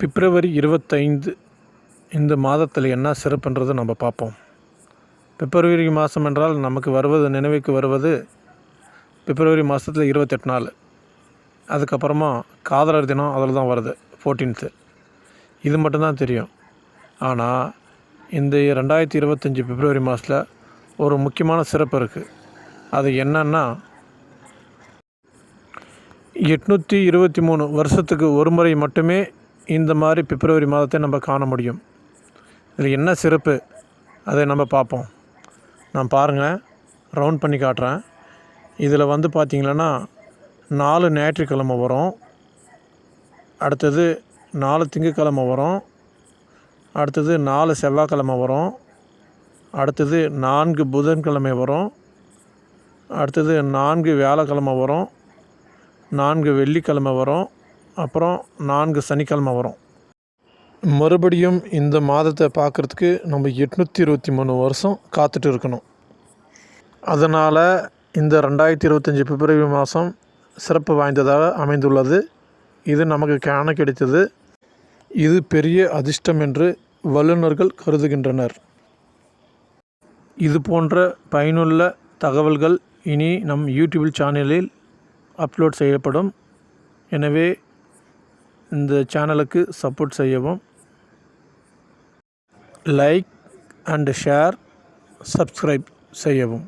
பிப்ரவரி இருபத்தைந்து இந்த மாதத்தில் என்ன சிறப்புன்றதை நம்ம பார்ப்போம். பிப்ரவரி மாதம் என்றால் நமக்கு வருவது நினைவுக்கு வருவது பிப்ரவரி மாதத்தில் இருபத்தெட்டு நாள். அதுக்கப்புறமா காதலர் தினம் அதில் தான் வருது ஃபோர்டீன்த்து இது மட்டும்தான் தெரியும். ஆனால் இந்த ரெண்டாயிரத்தி இருபத்தஞ்சி பிப்ரவரி மாதத்தில் ஒரு முக்கியமான சிறப்பு இருக்குது அது என்னன்னா எட்நூற்றி இருபத்தி மூணு வருஷத்துக்கு ஒரு முறை மட்டுமே இந்த மாதிரி பிப்ரவரி மாதத்தை நம்ம காண முடியும். இதில் என்ன சிறப்பு? அதை நம்ம பார்ப்போம். நான் பாருங்கள் ரவுண்ட் பண்ணி காட்டுறேன். இதில் வந்து பார்த்திங்கன்னா நாலு ஞாயிற்றுக்கிழமை வரும். அடுத்தது நாலு திங்கக்கிழமை வரும். அடுத்தது நாலு செவ்வாய்க்கிழமை வரும். அடுத்தது நான்கு புதன்கிழமை வரும். அடுத்தது நான்கு வியாழக்கிழமை வரும். நான்கு வெள்ளிக்கிழமை வரும். அப்புறம் நான்கு சனிக்கிழமை வரும். மறுபடியும் இந்த மாதத்தை பார்க்குறதுக்கு நம்ம எட்நூற்றி இருபத்தி மூணு வருஷம் காத்துட்டு இருக்கணும். அதனால் இந்த ரெண்டாயிரத்தி இருபத்தஞ்சி பிப்ரவரி மாதம் சிறப்பு வாய்ந்ததாக அமைந்துள்ளது. இது நமக்கு காண கிடைத்தது. இது பெரிய அதிர்ஷ்டம் என்று வல்லுநர்கள் கருதுகின்றனர். இது போன்ற பயனுள்ள தகவல்கள் இனி நம் யூடியூப் சேனலில் அப்லோட் செய்யப்படும். எனவே இந்த சேனலுக்கு சப்போர்ட் செய்யவும். லைக் அண்டு ஷேர் சப்ஸ்கிரைப் செய்யவும்.